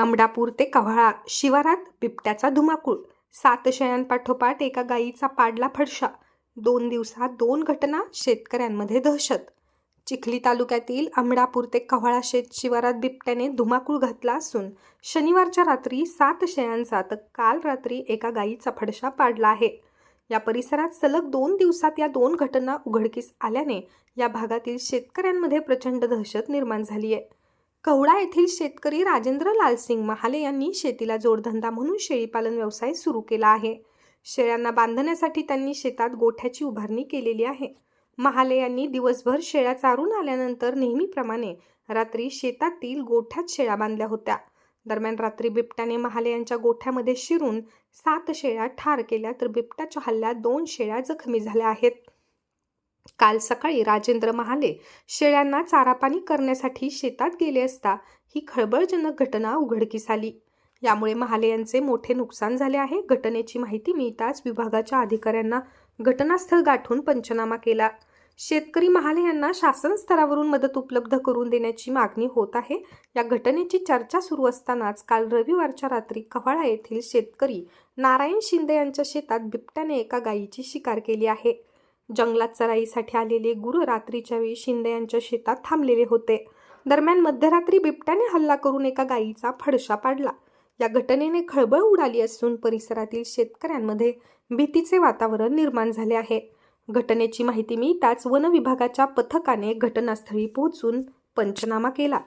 आमडापूर ते कव्हाळा शिवारात बिबट्याचा धुमाकूळ सात शयांपाठोपाठ एका गायीचा पाडला फडशा दोन दिवसात दोन घटना शेतकऱ्यांमध्ये दहशत. चिखली तालुक्यातील आमडापूर ते कव्हाळा शेत शिवारात बिबट्याने धुमाकूळ घातला असून शनिवारच्या रात्री सात शेळ्यांचा तर काल रात्री एका गायीचा फडशा पाडला आहे. या परिसरात सलग दोन दिवसात या दोन घटना उघडकीस आल्याने या भागातील शेतकऱ्यांमध्ये प्रचंड दहशत निर्माण झाली आहे कवडा येथील शेतकरी राजेंद्र लालसिंग महाले यांनी शेतीला जोडधंदा म्हणून शेळीपालन व्यवसाय सुरू केला आहे. शेळ्यांना बांधण्यासाठी त्यांनी शेतात गोठ्याची उभारणी केलेली आहे. महाले यांनी दिवसभर शेळ्या चारून आल्यानंतर नेहमीप्रमाणे रात्री शेतातील गोठ्यात शेळ्या बांधल्या होत्या. दरम्यान रात्री बिबट्याने महाले यांच्या गोठ्यामध्ये शिरून सात शेळ्या ठार केल्या तर बिबट्याच्या हल्ल्यात दोन शेळ्या जखमी झाल्या आहेत. काल सकाळी राजेंद्र महाले शेळ्यांना चारापाणी करण्यासाठी शेतात गेले असता ही खळबळजनक घटना उघडकीस आली. यामुळे महाले यांचे मोठे नुकसान झाले आहे. घटनेची माहिती मिळताच विभागाच्या अधिकाऱ्यांना घटनास्थळ गाठून पंचनामा केला. शेतकरी महाले यांना शासन स्तरावरून मदत उपलब्ध करून देण्याची मागणी होत आहे. या घटनेची चर्चा सुरू असतानाच काल रविवारच्या रात्री कव्हाळा येथील शेतकरी नारायण शिंदे यांच्या शेतात बिबट्याने एका गायीची शिकार केली आहे. जंगलात चराईसाठी आलेले गुरु रात्रीच्या वेळी शिंदे यांच्या शेतात थांबलेले होते. दरम्यान मध्यरात्री बिबट्याने हल्ला करून एका गायीचा फडशा पाडला. या घटनेने खळबळ उडाली असून परिसरातील शेतकऱ्यांमध्ये भीतीचे वातावरण निर्माण झाले आहे. घटनेची माहिती मिळताच वन विभागाच्या पथकाने घटनास्थळी पोहोचून पंचनामा केला.